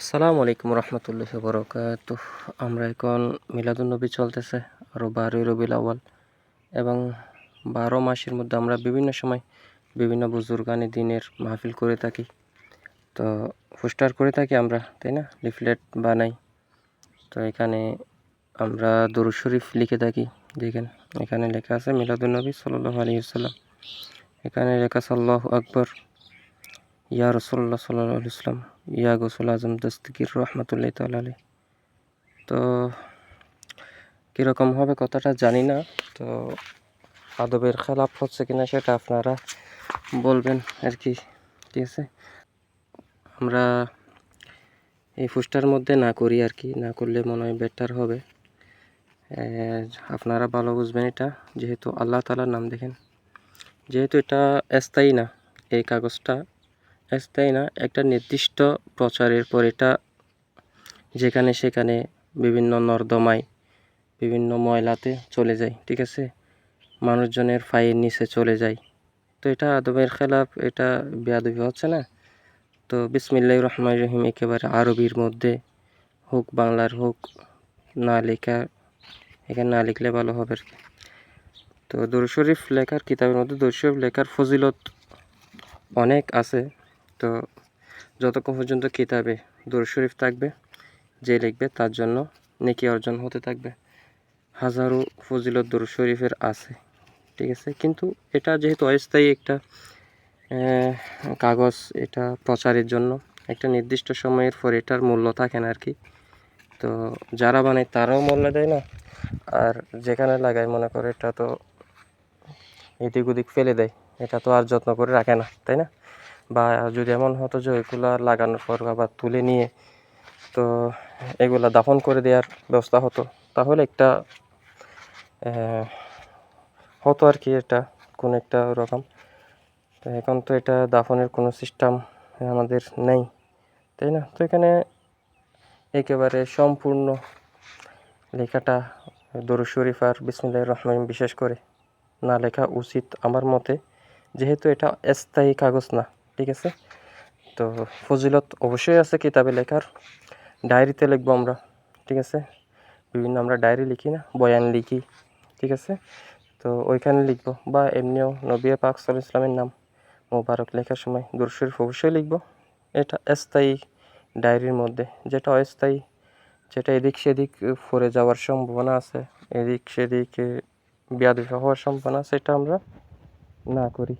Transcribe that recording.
আসসালামু আলাইকুম রহমতুল্লাহ বরকাত। আমরা এখন মিলাদুন্নবী চলতেছে আরও বারোই রবিল আউয়াল। এবং বারো মাসের মধ্যে আমরা বিভিন্ন সময় বিভিন্ন বুজুর্গানি দিনের মাহফিল করে থাকি। তো পোস্টার করে থাকি আমরা, তাই না? লিফলেট বানাই। তো এখানে আমরা দরু শরীফ লিখে থাকি, দেখেন, এখানে লেখা আছে মিলাদুন্নবী সাল্লাহ আলী সাল্লাম এখানে লেখা সাল্লাহ আকবর। ইয়া রসল্লা সাল্লাহ ইসলাম ইয়া গোসল আজম দস্তগির রহমতুল্লাহ তালি তো কীরকম হবে কথাটা জানি না, তো আদবের খেলাপ হচ্ছে কিনা সেটা আপনারা বলবেন আর কি, ঠিক আছে? আমরা এই ফুসটার মধ্যে না করি আর কি, না করলে মনে হয় বেটার হবে। আপনারা ভালো বুঝবেন এটা, যেহেতু আল্লাহ তালার নাম দেখেন। যেহেতু এটা স্থায়ী না, এই কাগজটা স্থায়ী না, একটা নির্দিষ্ট প্রচারের পর এটা যেখানে সেখানে বিভিন্ন নর্দমায়, বিভিন্ন ময়লাতে চলে যায়, ঠিক আছে? মানুষজনের ফাইয়ের নিচে চলে যায়। তো এটা আদবের খেলাফ, এটা বেয়াদবি হচ্ছে না? তো বিসমিল্লাহ রহমান রহিম, একেবারে আরবির মধ্যে, হোক বাংলার হোক, না লেখা, এখানে না লিখলে ভালো হবে আর কি। তো দরশরীফ লেখার, কিতাবের মধ্যে দরশরীফ লেখার ফজিলত অনেক আছে। তো যতক্ষণ পর্যন্ত কিতাবে দরুদ শরীফ থাকবে, যে লিখবে, তার জন্য নেকি অর্জন হতে থাকবে। হাজারো ফজিলত দরুদ শরীফের আছে, ঠিক আছে? কিন্তু এটা যেহেতু অস্থায়ী একটা কাগজ, এটা প্রচারের জন্য, একটা নির্দিষ্ট সময়ের পর এটার মূল্য থাকে না আর কি তো যারা বানায় তারাও মূল্য দেয় না, আর যেখানে লাগায়, মনে করে এটা তো এদিক ওদিক ফেলে দেয়, এটা তো আর যত্ন করে রাখে না, তাই না? বা যদি এমন হতো যে ওইগুলা লাগানোর পর আবার তুলে নিয়ে তো এগুলা দাফন করে দেওয়ার ব্যবস্থা হতো, তাহলে একটা হতো আর কি এটা কোন একটা রকম। তো এখন তো এটা দাফনের কোনো সিস্টেম আমাদের নেই, তাই না? তো এখানে একেবারে সম্পূর্ণ লেখাটা দরু শরীফ আর বিসমিল্লাহ রহমান বিশেষ করে না লেখা উচিত আমার মতে, যেহেতু এটা স্থায়ী কাগজ না। ঠিক আছে? তো ফজিলত অবশ্যই আছে কিতাবে লেখার। ডায়েরিতে লিখব আমরা, ঠিক আছে? বিভিন্ন আমরা ডায়েরি লিখি না, বয়ান লিখি, ঠিক আছে? তো ওইখানে লিখব বা এমনিও নবিয়া পাক সাল ইসলামের নাম মোবারক লেখার সময় দুরশরীফ অবশ্যই লিখব। এটা স্থায়ী ডায়েরির মধ্যে, যেটা অস্থায়ী, যেটা এদিক সেদিক ফরে যাওয়ার সম্ভাবনা আছে, এদিক সেদিক বিয়াদ হওয়ার সম্ভাবনা সেটা আমরা না করি।